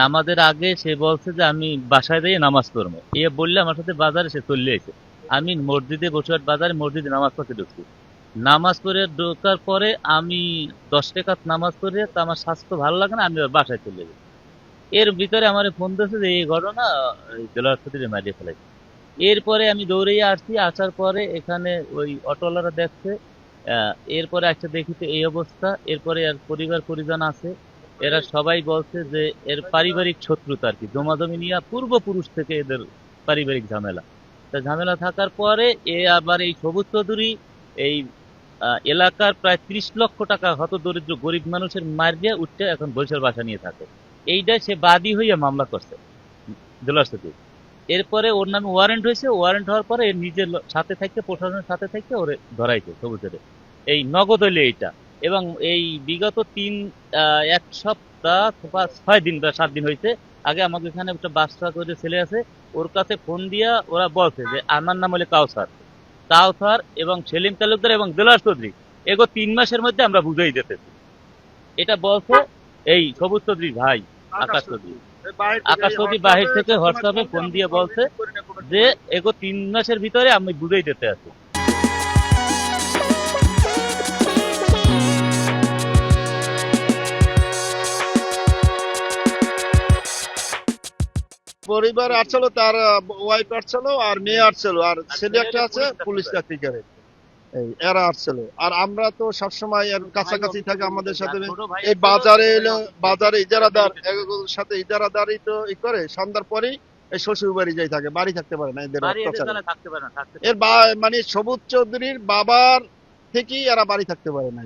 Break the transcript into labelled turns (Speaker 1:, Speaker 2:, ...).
Speaker 1: নামাজের আগে সে বলছে যে, আমি বাসায় দিয়ে নামাজ পড়ব। এ বললে আমার সাথে বাজারে সে চলে আমি মসজিদে বসে বাজারে মসজিদে নামাজ পড়তে ঢুকছি। নামাজ পড়ে ঢোকার পরে আমি দশ রেখাত নামাজ পড়ে, তো আমার স্বাস্থ্য ভালো লাগে না, আমি বাসায় চলে যাই। এর ভিতরে আমার ফোন দিয়েছে যে, এই ঘটনা জেলার ক্ষতিরে মারিয়ে ফেলেছে এরপরে আমি দৌড়িয়ে আসছি, আসার পরে এখানে ওই অটোওয়ালারা দেখছে এরপরে একটা দেখি তো এই অবস্থা, এরপরে আর পরিবার পরিজন আছে। এরা সবাই বলছে যে এর পারিবারিক শত্রুতা আর কি। জমাজমি নিয়ে পূর্বপুরুষ থেকে এদের পারিবারিক ঝামেলা। তা ঝামেলা থাকার পরে এ আবার এই সবুজ চৌধুরী, এই এলাকার প্রায় ত্রিশ লক্ষ টাকা হত দরিদ্র গরিব মানুষের মারিয়ে উঠতে এখন বৈশাল বাসা নিয়ে থাকে। এইটা সে বাদী হইয়া মামলা করছে সাথে। এরপরে ওর নামে ওয়ারেন্ট হয়েছে। ওয়ারেন্ট হওয়ার পরে নিজের সাথে থাকতে প্রশাসনের সাথে থাকতে ওরে ধরাইছে সবুজের এই নগদ হইলে এইটা। এবং এই বিগত তিন এক সপ্তাহ বা ছয় দিন বা সাত দিন হয়েছে আগে আমাকে এখানে একটা বাচ্চা করে ছেলে আছে ওর কাছে ফোন দিয়া ওরা বলছে যে আমার নাম হলে কাউসার। কাউসার এবং সেলিম তালুকদার এবং দিলার চৌধুরী এগো তিন মাসের মধ্যে আমরা বুঝেই যেতেছি এটা বলছে এই সবুজ চৌধুরীর ভাই আকাশ চৌধুরী। আকাশ চৌধুরী বাহির থেকে হোয়াটসঅ্যাপে ফোন দিয়ে বলছে যে এগো তিন মাসের ভিতরে আমি বুঝেই যেতে আছি।
Speaker 2: পরিবার আসছিল তার ওয়াইফ আসছিল আর মেয়ে আসছিল। আর ছেলে একটা আছে পুলিশ চাকরি করে এই এরা আসছিল। আর আমরা তো সবসময় এর কাছাকাছি থাকে আমাদের সাথে। এই বাজারে এলো বাজারে ইজারাদার সাথে ইজারাদারই তো ই করে সন্ধ্যার পরেই এই শ্বশুর বাড়ি যাই থাকে বাড়ি থাকতে পারে না এদের এর মানে সবুজ চৌধুরীর বাবার থেকেই এরা বাড়ি থাকতে পারে না।